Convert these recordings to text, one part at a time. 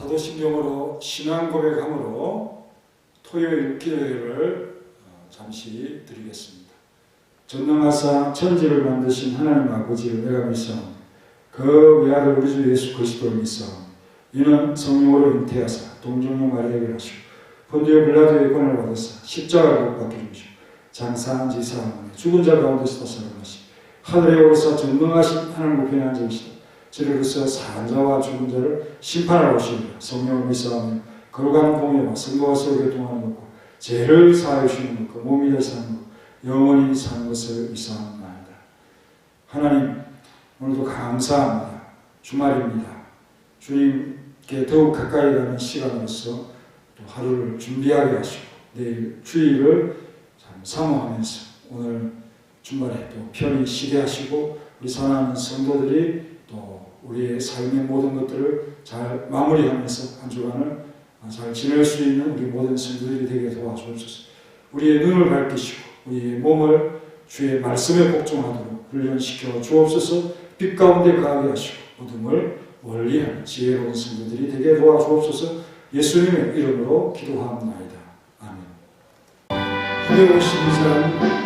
사도신경으로 신앙 고백함으로 토요일 기도회를 어, 잠시 드리겠습니다. 전능하사 천지를 만드신 하나님 아버지를 내가 믿사 그 외아들 우리 주 예수 그리스도를 믿사 이는 성령으로 잉태하사 동정녀 마리아에게 하시고 본디오 빌라도의 권을 받으사 십자가를 주시고 장사한 지 사함에 죽은 자 가운데서 살아나시 하늘에 오르사 전능하신 하나님 우편에 앉아 계시다 저리로서 산 자와 죽은 자를 심판하러 오시리라 성령을 믿사하며 거룩한 공예와 성도와 서로 교통하는 것과 죄를 사하여 주시는 것과 몸이 되어 사는 것 영원히 사는 것을 믿사옵나이다. 하나님 오늘도 감사합니다. 주말입니다. 주님께 더욱 가까이 가는 시간으로서 또 하루를 준비하게 하시고 내일 주일을 참 사모하면서 오늘 주말에 또 편히 쉬게 하시고 우리 사랑하는 성도들이 또 우리의 삶의 모든 것들을 잘 마무리하면서 한 주간을 잘 지낼 수 있는 우리 모든 성도들이 되게 도와주옵소서. 우리의 눈을 밝히시고 우리의 몸을 주의 말씀에 복종하도록 훈련시켜 주옵소서. 빛 가운데 가게 하시고 어둠을 멀리하는 지혜로운 성도들이 되게 도와주옵소서. 예수님의 이름으로 기도합나이다. 아멘. 이대오 12장 나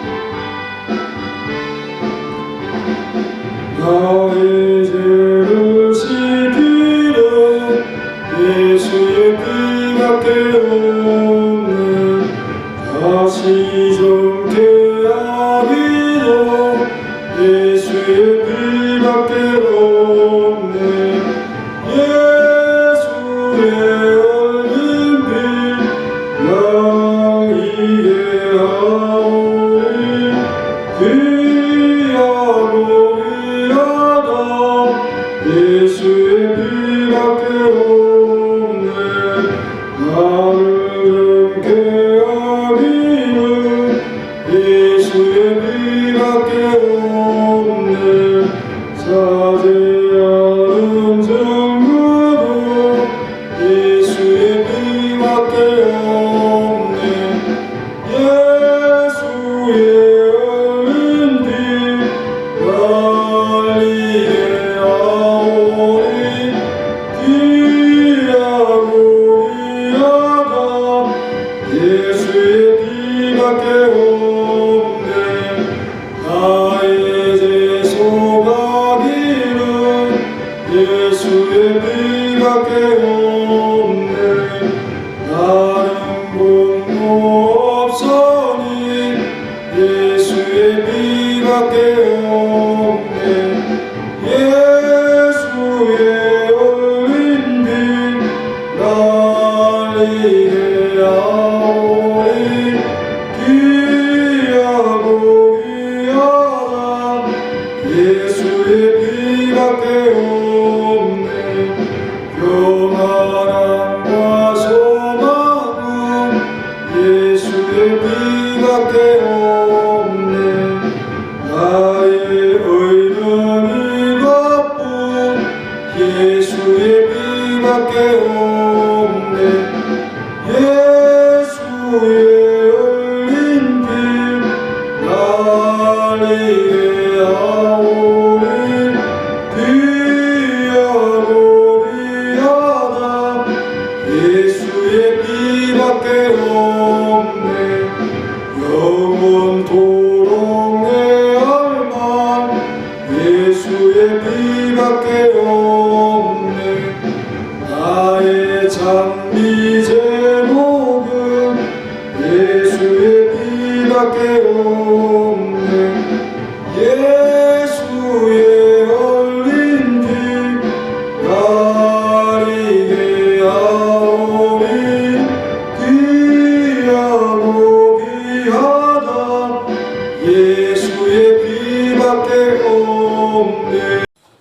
예수의 피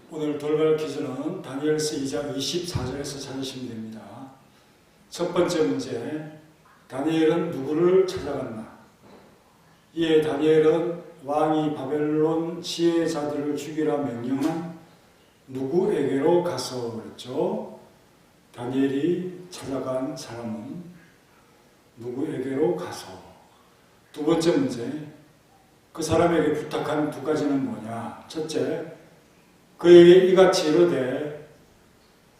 오늘 돌발 퀴즈는 다니엘서 2장 24절에서 찾으시면 됩니다. 첫 번째 문제, 다니엘은 누구를 찾아갔나? 이에 다니엘은 왕이 바벨론 지혜자들을 죽이라 명령한 누구에게로 가서 그랬죠? 다니엘이 찾아간 사람은 누구에게로 가서 두 번째 문제 그 사람에게 부탁한 두 가지는 뭐냐 첫째 그에게 이같이 이르되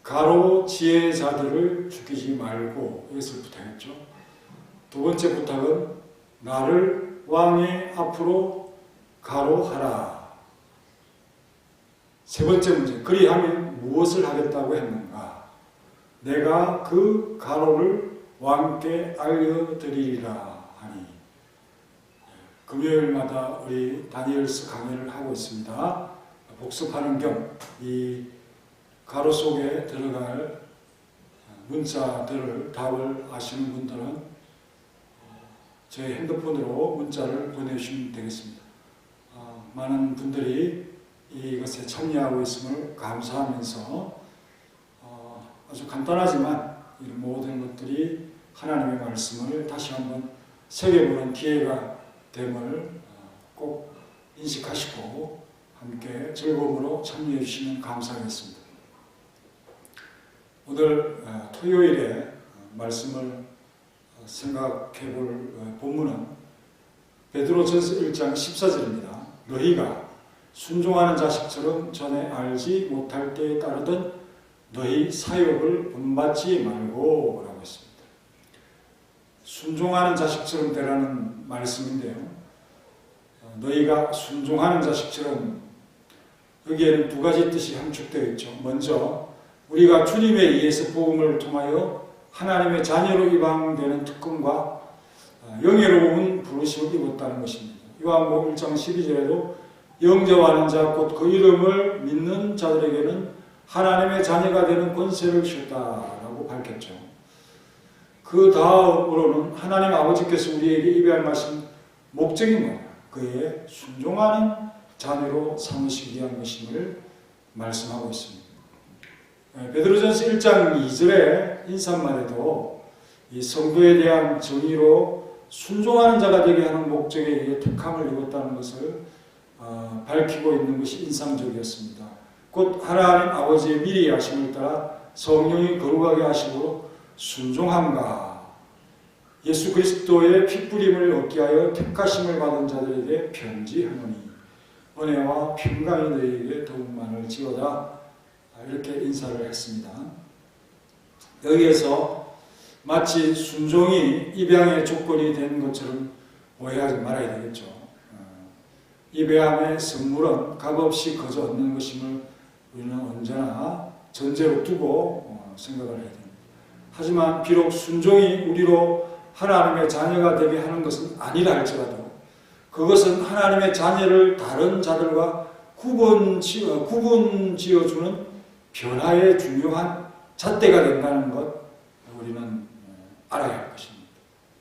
가로 지혜자들을 죽이지 말고 이것을 부탁했죠. 두 번째 부탁은 나를 왕의 앞으로 가로하라. 세 번째 문제, 그리하면 무엇을 하겠다고 했는가? 내가 그 가로를 왕께 알려드리리라. 금요일마다 우리 다니엘스 강의를 하고 있습니다. 복습하는 겸 이 가로 속에 들어갈 문자들을 답을 아시는 분들은 제 핸드폰으로 문자를 보내주시면 되겠습니다. 어, 많은 분들이 이것에 참여하고 있음을 감사하면서 어, 아주 간단하지만 이 모든 것들이 하나님의 말씀을 다시 한번 새겨보는 기회가 됨을 어, 꼭 인식하시고 함께 즐거움으로 참여해 주시면 감사하겠습니다. 오늘 어, 토요일에 어, 말씀을 어, 생각해 볼 어, 본문은 베드로전서 1장 14절입니다. 너희가 순종하는 자식처럼 전에 알지 못할 때에 따르던 너희 사욕을 본받지 말고. 순종하는 자식처럼 되라는 말씀인데요. 어, 너희가 순종하는 자식처럼 여기에는 두 가지 뜻이 함축되어 있죠. 먼저 우리가 주님에 의해서 복음을 통하여 하나님의 자녀로 입양되는 특권과 어, 영예로운 부르심을 입었다는 것입니다. 요한복음 1장 12절에도 영접하는 자 곧 그 이름을 믿는 자들에게는 하나님의 자녀가 되는 권세를 주셨다라고 밝혔죠. 그 다음으로는 하나님 아버지께서 우리에게 입양하신 목적이 뭐냐? 그의 순종하는 자녀로 삼으시기 위한 것임을 말씀하고 있습니다. 네, 베드로전서 1장 2절의 인사말에도 이 성도에 대한 정의로 순종하는 자가 되게 하는 목적에 의해 택함을 입었다는 것을 어, 밝히고 있는 것이 인상적이었습니다. 곧 하나님 아버지의 미리 하심을 따라 성령이 거룩하게 하시고 순종함과 예수 그리스도의 피뿌림을 얻게 하여 택하심을 받은 자들에게 편지하노니 은혜와 평강이 너희에게 더욱 많을 지어다 이렇게 인사를 했습니다. 여기에서 마치 순종이 입양의 조건이 된 것처럼 오해하지 말아야 되겠죠. 어, 입양의 선물은 값없이 거저 얻는 것임을 우리는 언제나 전제로 두고 어, 생각을 해야 됩니다. 하지만 비록 순종이 우리로 하나님의 자녀가 되게 하는 것은 아니라 할지라도 그것은 하나님의 자녀를 다른 자들과 구분 지어 구분 지어주는 변화의 중요한 잣대가 된다는 것 우리는 어, 알아야 할 것입니다.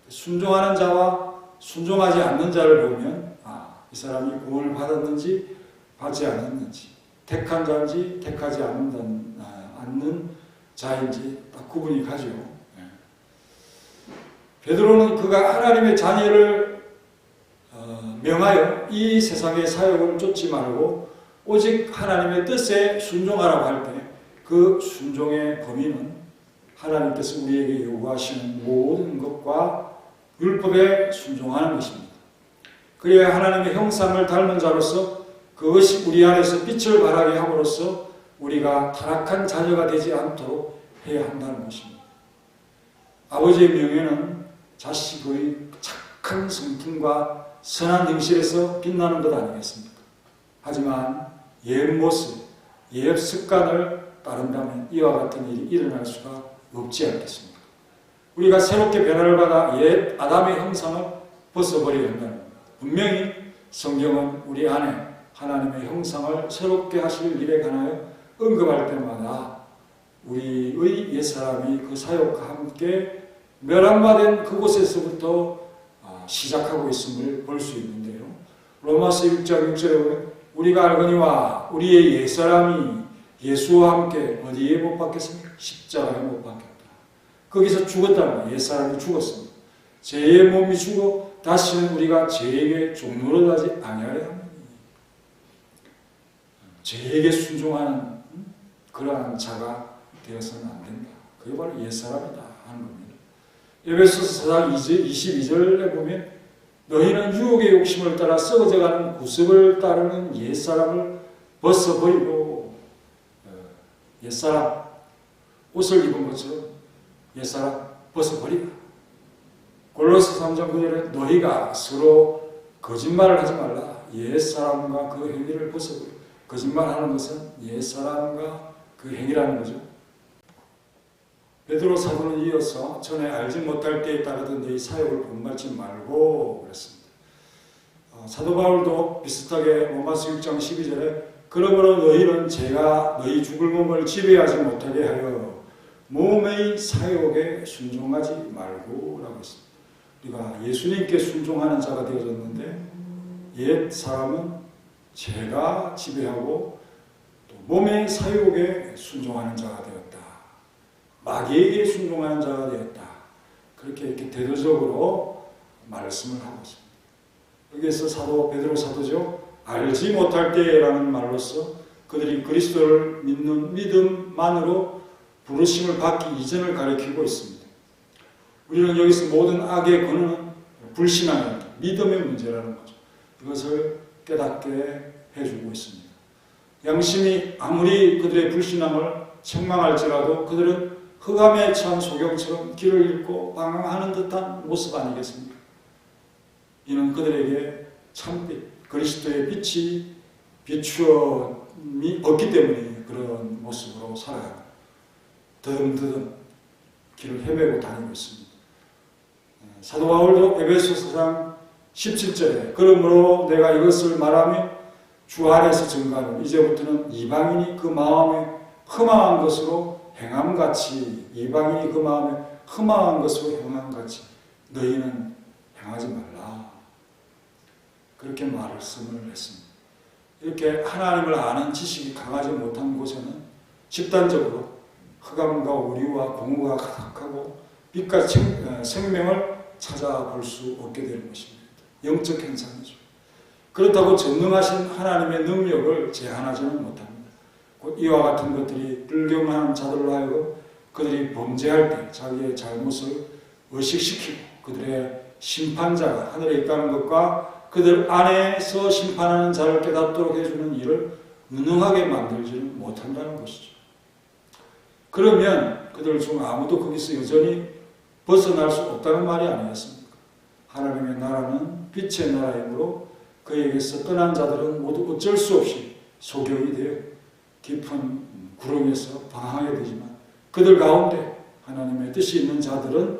순종하는 자와 순종하지 않는 자를 보면 아, 이 사람이 구원을 받았는지 받지 않았는지 택한 자인지 택하지 않는, 아, 않는 자인지 딱 구분이 가죠. 예. 베드로는 그가 하나님의 자녀를 어, 명하여 이 세상의 사역을 쫓지 말고 오직 하나님의 뜻에 순종하라고 할 때 그 순종의 범위는 하나님께서 우리에게 요구하시는 모든 것과 율법에 순종하는 것입니다. 그래야 하나님의 형상을 닮은 자로서 그것이 우리 안에서 빛을 발하게 함으로써 우리가 타락한 자녀가 되지 않도록 해야 한다는 것입니다. 아버지의 명예는 자식의 착한 성품과 선한 행실에서 빛나는 것 아니겠습니까? 하지만 옛 모습, 옛 습관을 따른다면 이와 같은 일이 일어날 수가 없지 않겠습니까? 우리가 새롭게 변화를 받아 옛 아담의 형상을 벗어버려야 한다는 겁니다. 분명히 성경은 우리 안에 하나님의 형상을 새롭게 하실 일에 관하여 언급할 때마다 우리의 옛사람이 그 사역과 함께 멸함받은 그곳에서부터 아, 시작하고 있음을 볼 수 있는데요. 로마서 6장 6절에 보면 우리가 알거니와 우리의 옛사람이 예수와 함께 어디에 못 박혔습니까? 십자가에 못 박혔다. 거기서 죽었다는. 옛사람이 죽었습니다. 죄의 몸이 죽어 다시는 우리가 죄에게 종노릇하지 아니하려 합니다. 죄에게 순종하는 그러한 자가 되어서는 안 된다. 그게 바로 옛사람이다 하는 겁니다. 에베소서 4장 22절에 보면 너희는 유혹의 욕심을 따라 썩어져가는 구습을 따르는 옛사람을 벗어버리고 어, 옛사람 옷을 입은 것처럼 옛사람 벗어버리라. 골로새 3장 9절에 너희가 서로 거짓말을 하지 말라. 옛사람과 그 행위를 벗어버려. 거짓말하는 것은 옛사람과 그 행위라는 거죠. 베드로 사도는 이어서 전에 알지 못할 때에 따르던 너희 사역을 본받지 말고 그랬습니다. 어, 사도 바울도 비슷하게 로마서 6장 12절에 그러므로 너희는 제가 너희 죽을 몸을 지배하지 못하게 하여 몸의 사욕에 순종하지 말고 라고 했습니다. 우리가 예수님께 순종하는 자가 되어졌는데 옛 사람은 제가 지배하고 또 몸의 사욕에 순종하는 자가 되었다. 마귀에게 순종하는 자가 되었다. 그렇게 이렇게 대도적으로 말씀을 하고 있습니다. 여기에서 사도 베드로 사도죠. 알지 못할 때라는 말로서 그들이 그리스도를 믿는 믿음만으로 부르심을 받기 이전을 가리키고 있습니다. 우리는 여기서 모든 악의 근원은 불신앙이 믿음의 문제라는 거죠. 이것을 깨닫게 해주고 있습니다. 양심이 아무리 그들의 불신앙을 책망할지라도 그들은 흑암에 처한 소경처럼 길을 잃고 방황하는 듯한 모습 아니겠습니까? 이는 그들에게 참빛, 그리스도의 빛이 비추어이 없기 때문에 그런 모습으로 살아가는 드듬드듬 길을 헤매고 다니고 있습니다. 사도 바울도 에베소서상 17절에 그러므로 내가 이것을 말하며 주 안에서 증가하는 이제부터는 이방인이 그 마음에 흠망한 것으로 행함같이 이방인이 그 마음에 흠망한 것으로 행함같이 너희는 행하지 말라. 그렇게 말씀을 했습니다. 이렇게 하나님을 아는 지식이 강하지 못한 곳에는 집단적으로 흑암과 오류와 공허가 가득하고 빛과 생- 어, 생명을 찾아볼 수 없게 되는 것입니다. 영적 현상이죠. 그렇다고 전능하신 하나님의 능력을 제한하지는 못합니다. 곧 이와 같은 것들이 불경한 자들로 하여금 그들이 범죄할 때 자기의 잘못을 의식시키고 그들의 심판자가 하늘에 있다는 것과 그들 안에서 심판하는 자를 깨닫도록 해주는 일을 무능하게 만들지는 못한다는 것이죠. 그러면 그들 중 아무도 거기서 여전히 벗어날 수 없다는 말이 아니겠습니까? 하나님의 나라는 빛의 나라이므로 그에게서 떠난 자들은 모두 어쩔 수 없이 소경이 되어 깊은 구름에서 방황하게 되지만 그들 가운데 하나님의 뜻이 있는 자들은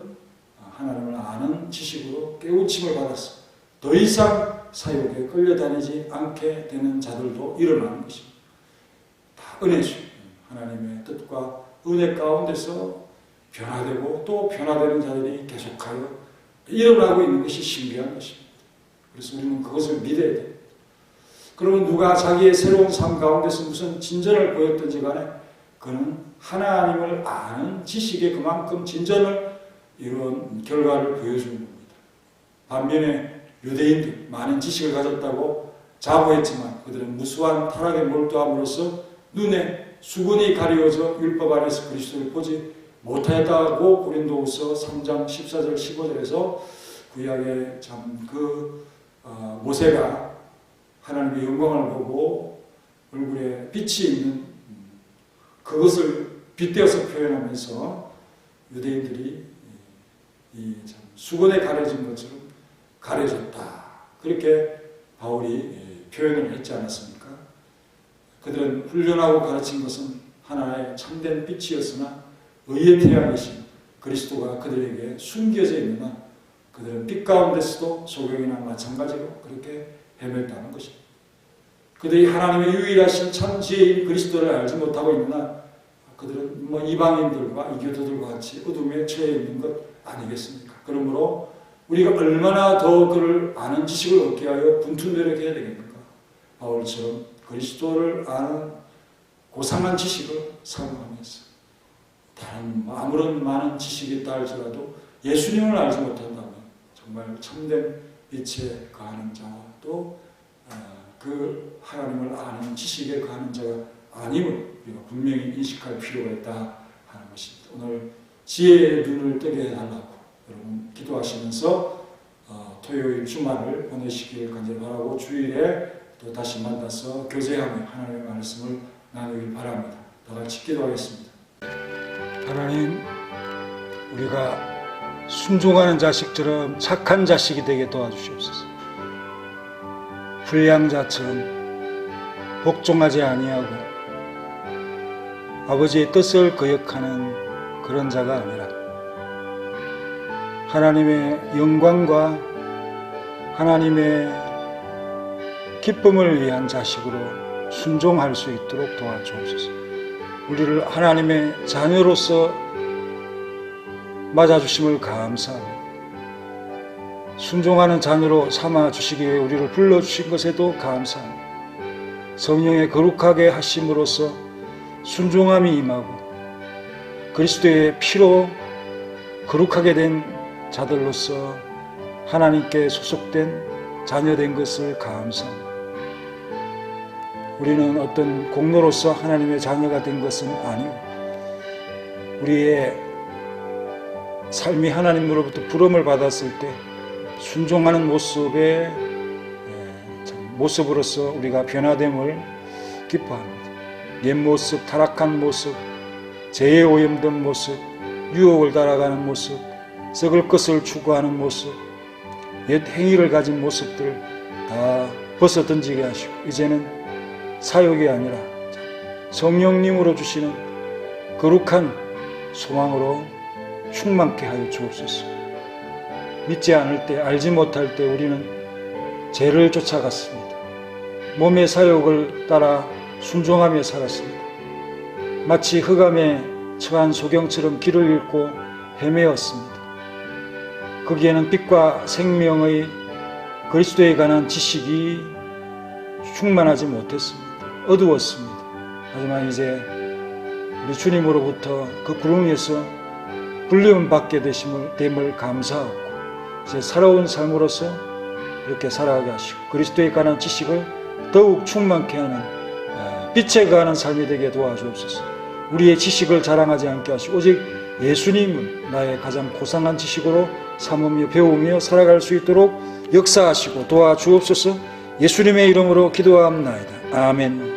하나님을 아는 지식으로 깨우침을 받았어. 더 이상 사욕에 끌려다니지 않게 되는 자들도 일어나는 것입니다. 다 은혜죠. 하나님의 뜻과 은혜 가운데서 변화되고 또 변화되는 자들이 계속하여 일어나고 있는 것이 신비한 것입니다. 그래서 우리는 그것을 믿어야 돼요. 그러면 누가 자기의 새로운 삶 가운데서 무슨 진전을 보였든지 간에 그는 하나님을 아는 지식에 그만큼 진전을 이룬 결과를 보여주는 겁니다. 반면에 유대인들 많은 지식을 가졌다고 자부했지만 그들은 무수한 타락에 몰두함으로써 눈에 수건이 가려져 율법 안에서 그리스도를 보지 못하였다고 고린도후서 3장 14절 15절에서 구약에 참그 어, 모세가 하나님의 영광을 보고 얼굴에 빛이 있는 그것을 빗대어서 표현하면서 유대인들이 이 수건에 가려진 것처럼 가려졌다. 그렇게 바울이 표현을 했지 않았습니까? 그들은 훈련하고 가르친 것은 하나의 참된 빛이었으나 의의 태양이신 그리스도가 그들에게 숨겨져 있느나 그들은 빛 가운데서도 소경이나 마찬가지로 그렇게 헤맸다는 것입니다. 그들이 하나님의 유일하신 참 지혜인 그리스도를 알지 못하고 있느나 그들은 뭐 이방인들과 이교도들과 같이 어둠에 처해 있는 것 아니겠습니까? 그러므로 우리가 얼마나 더 그를 아는 지식을 얻게 하여 분투 노력해야 되겠는가? 바울처럼 그리스도를 아는 고상한 지식을 사용하면서 다른 아무런 많은 지식이 있다 할지라도 예수님을 알지 못한다면 정말 참된 빛에 거하는 자와 또그 하나님을 아는 지식에 거하는 자가 아님을 우리가 분명히 인식할 필요가 있다 하는 것입니다. 오늘 지혜의 눈을 뜨게 해달라고 여러분 기도하시면서 어, 토요일 주말을 보내시길 간절히 바라고 주일에 또 다시 만나서 교제하며 하나님의 말씀을 나누길 바랍니다. 다 같이 기도하겠습니다. 하나님, 우리가 순종하는 자식처럼 착한 자식이 되게 도와주시옵소서. 불량 자처럼 복종하지 아니하고 아버지의 뜻을 거역하는 그런 자가 아니라 하나님의 영광과 하나님의 기쁨을 위한 자식으로 순종할 수 있도록 도와주옵소서. 우리를 하나님의 자녀로서 맞아주심을 감사하고 순종하는 자녀로 삼아 주시기 위해 우리를 불러 주신 것에도 감사합니다. 성령의 거룩하게 하심으로써 순종함이 임하고 그리스도의 피로 거룩하게 된 자들로서 하나님께 소속된 자녀된 것을 감사합니다. 우리는 어떤 공로로서 하나님의 자녀가 된 것은 아니고 우리의 삶이 하나님으로부터 부름을 받았을 때 순종하는 모습의 예, 참 모습으로서 우리가 변화됨을 기뻐합니다. 옛 모습, 타락한 모습, 죄에 오염된 모습, 유혹을 따라가는 모습, 썩을 것을 추구하는 모습, 옛 행위를 가진 모습들 다 벗어 던지게 하시고 이제는 사욕이 아니라 성령님으로 주시는 거룩한 소망으로 충만케 하여 주옵소서. 믿지 않을 때, 알지 못할 때 우리는 죄를 쫓아갔습니다. 몸의 사욕을 따라 순종하며 살았습니다. 마치 흑암에 처한 소경처럼 길을 잃고 헤매었습니다. 거기에는 빛과 생명의 그리스도에 관한 지식이 충만하지 못했습니다. 어두웠습니다. 하지만 이제 우리 주님으로부터 그 구름에서 불리움 받게 되심을 됨을 감사하고 이제 살아온 삶으로서 이렇게 살아가게 하시고 그리스도에 관한 지식을 더욱 충만케 하는 아, 빛에 관한 삶이 되게 도와주옵소서. 우리의 지식을 자랑하지 않게 하시고 오직 예수님을 나의 가장 고상한 지식으로 삼으며 배우며 살아갈 수 있도록 역사하시고 도와주옵소서. 예수님의 이름으로 기도합나이다. 아멘.